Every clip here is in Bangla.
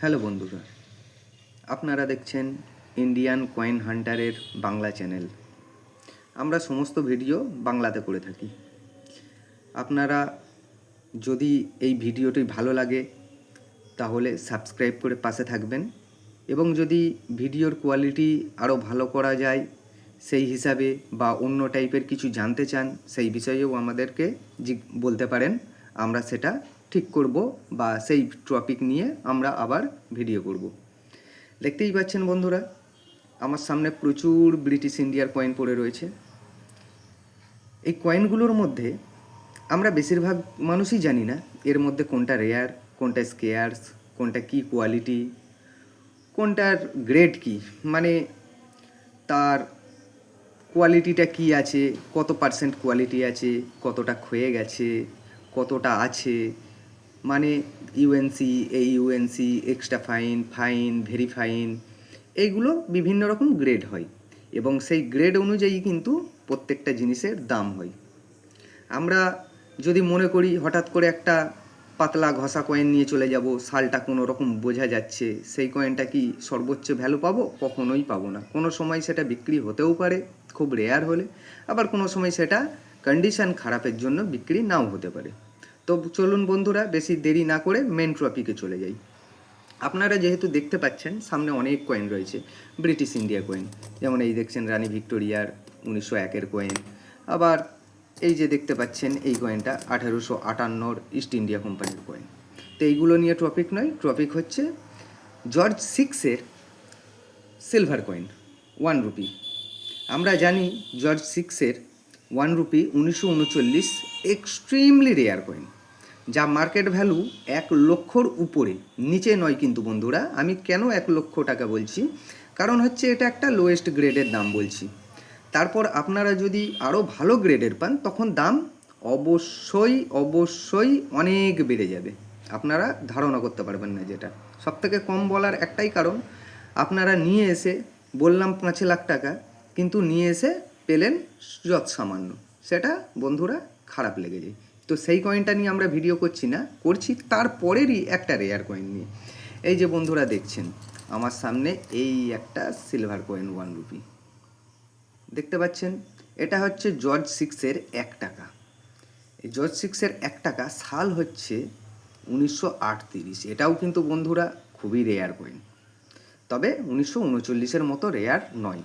হ্যালো বন্ধুরা, আপনারা দেখছেন ইন্ডিয়ান কয়েন হান্টারের বাংলা চ্যানেল। আমরা সমস্ত ভিডিও বাংলাতে করে থাকি। আপনারা যদি এই ভিডিওটি ভালো লাগে, তাহলে সাবস্ক্রাইব করে পাশে থাকবেন এবং যদি ভিডিওর কোয়ালিটি আরও ভালো করা যায়, সেই হিসাবে বা অন্য টাইপের কিছু জানতে চান, সেই বিষয়েও আমাদেরকে বলতে পারেন। আমরা সেটা ঠিক করব বা সেই টপিক নিয়ে আমরা আবার ভিডিও করব। দেখতেই পাচ্ছেন বন্ধুরা, আমার সামনে প্রচুর ব্রিটিশ ইন্ডিয়ার কয়েন পড়ে রয়েছে। এই কয়েনগুলোর মধ্যে আমরা বেশিরভাগ মানুষই জানি না এর মধ্যে কোনটা রেয়ার কোনটা স্কেয়ার্স কোনটা কি কোয়ালিটি কোনটার গ্রেড কি মানে তার কোয়ালিটিটা কি আছে, কত পার্সেন্ট কোয়ালিটি আছে, কতটা ক্ষয়ে গেছে, কতটা আছে মানে ইউএনসি এই UNC extra fine fine very fine এইগুলো বিভিন্ন রকম গ্রেড হয়। এবং সেই গ্রেড অনুযায়ী কিন্তু প্রত্যেকটা জিনিসের দাম হয়। আমরা যদি মনে করি হঠাৎ করে একটা পাতলা ঘষা কয়েন নিয়ে চলে যাব, সালটা কোনো রকম বোঝা যাচ্ছে, সেই কয়েনটা কি সর্বোচ্চ ভ্যালু পাবো? কখনোই পাবো না। কোনো সময় সেটা বিক্রি হতেও পারে, খুব রেয়ার হলে। আবার কোনো সময় সেটা কন্ডিশন খারাপের জন্য বিক্রি নাও হতে পারে। তো চলুন বন্ধুরা, বেশি দেরি না করে মেন টপিকে চলে যাই। আপনারা যেহেতু দেখতে পাচ্ছেন, সামনে অনেক কয়েন রয়েছে ব্রিটিশ ইন্ডিয়া কয়েন যেমন এই দেখছেন রানী ভিক্টোরিয়ার উনিশশো একের কয়েন আবার এই যে দেখতে পাচ্ছেন, এই কয়েনটা আঠেরোশো আটান্নর ইস্ট ইন্ডিয়া কোম্পানির কয়েন তো এইগুলো নিয়ে টপিক নয় টপিক হচ্ছে জর্জ সিক্সের সিলভার কয়েন ওয়ান রুপি আমরা জানি জর্জ সিক্সের ওয়ান রুপি উনিশশো উনচল্লিশ এক্সট্রিমলি রেয়ার কয়েন যা মার্কেট ভ্যালু এক লক্ষর উপরে। নিচে নয় কিন্তু বন্ধুরা, আমি কেন এক লক্ষ টাকা বলছি? কারণ হচ্ছে এটা একটা লোয়েস্ট গ্রেডের দাম বলছি। তারপর আপনারা যদি আরও ভালো গ্রেডের পান, তখন দাম অবশ্যই অবশ্যই অনেক বেড়ে যাবে। আপনারা ধারণা করতে পারবেন না যেটা। সবথেকে কম বলার একটাই কারণ, আপনারা নিয়ে এসে বললাম পাঁচ লাখ টাকা, কিন্তু নিয়ে এসে পেলেন যৎ সামান্য সেটা বন্ধুরা খারাপ লেগে যায় তো সেই কয়েনটা নিয়ে আমরা ভিডিও করছি না, করছি তারপরেরই একটা রেয়ার কয়েন নিয়ে। এই যে বন্ধুরা দেখছেন, আমার সামনে এই একটা সিলভার কয়েন ওয়ান রুপি দেখতে পাচ্ছেন, এটা হচ্ছে জর্জ সিক্সের এক টাকা। এই জর্জ সিক্সের এক টাকা সাল হচ্ছে উনিশশো আটত্রিশ। এটাও কিন্তু বন্ধুরা খুবই রেয়ার কয়েন তবে উনিশশো উনচল্লিশের মতো রেয়ার নয়,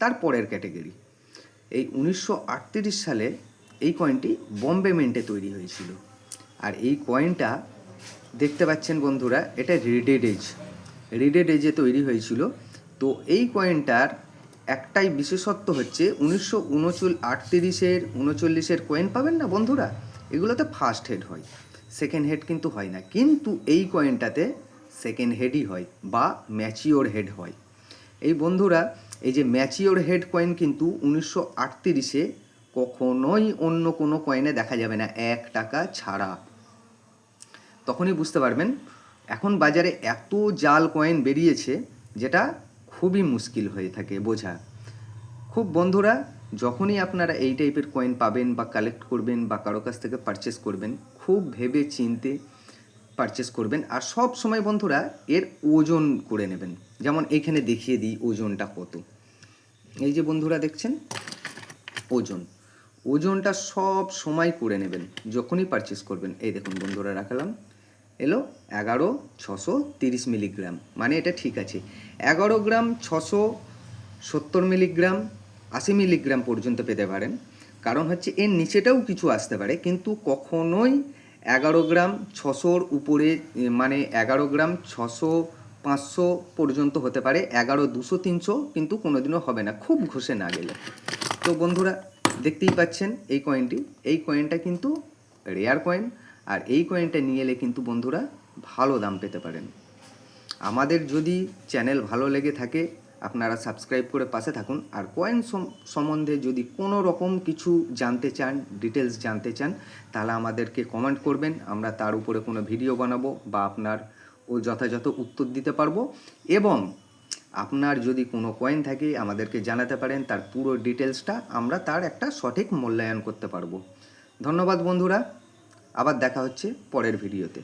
তার পরের ক্যাটেগরি এই উনিশশো আটত্রিশ সালে এই কয়েনটি বম্বে মেন্টে তৈরি হয়েছিল। আর এই কয়েনটা দেখতে পাচ্ছেন বন্ধুরা, এটা রিডেড এজ রিডেড এজে তৈরি হয়েছিল। তো এই কয়েনটার একটাই বিশেষত্ব হচ্ছে, উনিশশো উনচল আটত্রিশের উনচল্লিশের কয়েন পাবেন না বন্ধুরা? এগুলোতে ফার্স্ট হেড হয়। সেকেন্ড হেড কিন্তু হয় না। কিন্তু এই কয়েনটাতে সেকেন্ড হেডই হয় বা ম্যাচিওর হেড হয়। এই বন্ধুরা, এই যে ম্যাচিওর হেড কয়েন কিন্তু উনিশশো আটত্রিশে কখনোই অন্য কোনো কয়েনে দেখা যাবে না, এক টাকা ছাড়া। তখনই বুঝতে পারবেন, এখন বাজারে এত জাল কয়েন বেরিয়েছে, যেটা খুবই মুশকিল হয়ে থাকে বোঝা। খুব বন্ধুরা, যখনই আপনারা এই টাইপের কয়েন পাবেন বা কালেক্ট করবেন বা কারও কাছ থেকে পারচেস করবেন, খুব ভেবে চিনতে পারচেস করবেন। আর সব সময় বন্ধুরা, এর ওজন করে নেবেন। যেমন এখানে দেখিয়ে দিই ওজনটা কত। এই যে বন্ধুরা দেখছেন, ওজন। ওজনটা সব সময় করে নেবেন, যখনই পারচেস করবেন। এই দেখুন বন্ধুরা, রাখলাম। এলো এগারো ছশো তিরিশ মিলিগ্রাম মানে এটা ঠিক আছে। এগারো গ্রাম ছশো সত্তর মিলিগ্রাম আশি মিলিগ্রাম পর্যন্ত পেতে পারেন। কারণ হচ্ছে এর নিচেটাও কিছু আসতে পারে, কিন্তু কখনোই এগারো গ্রাম ছশোর উপরে মানে এগারো গ্রাম ছশো পাঁচশো পর্যন্ত হতে পারে। এগারো দুশো তিনশো কিন্তু কোনোদিনও হবে না, খুব ঘষে না গেলে। তো বন্ধুরা দেখতেই পাচ্ছেন এই কয়েনটি এই কয়েনটা কিন্তু রেয়ার কয়েন আর এই কয়েনটা নিয়ে এলে কিন্তু বন্ধুরা ভালো দাম পেতে পারেন। আমাদের যদি চ্যানেল ভালো লেগে থাকে, আপনারা সাবস্ক্রাইব করে পাশে থাকুন। আর কয়েন সম্বন্ধে যদি কোনো রকম কিছু জানতে চান ডিটেলস জানতে চান, তাহলে আমাদেরকে কমেন্ট করবেন। আমরা তার উপরে কোনো ভিডিও বানাবো বা আপনার ও যথাযথ উত্তর দিতে পারব। এবং আপনার যদি কোনো কয়েন থাকে, আমাদেরকে জানাতে পারেন, তার পুরো ডিটেলসটা আমরা তার একটা সঠিক মূল্যায়ন করতে পারব। ধন্যবাদ বন্ধুরা, আবার দেখা হচ্ছে পরের ভিডিওতে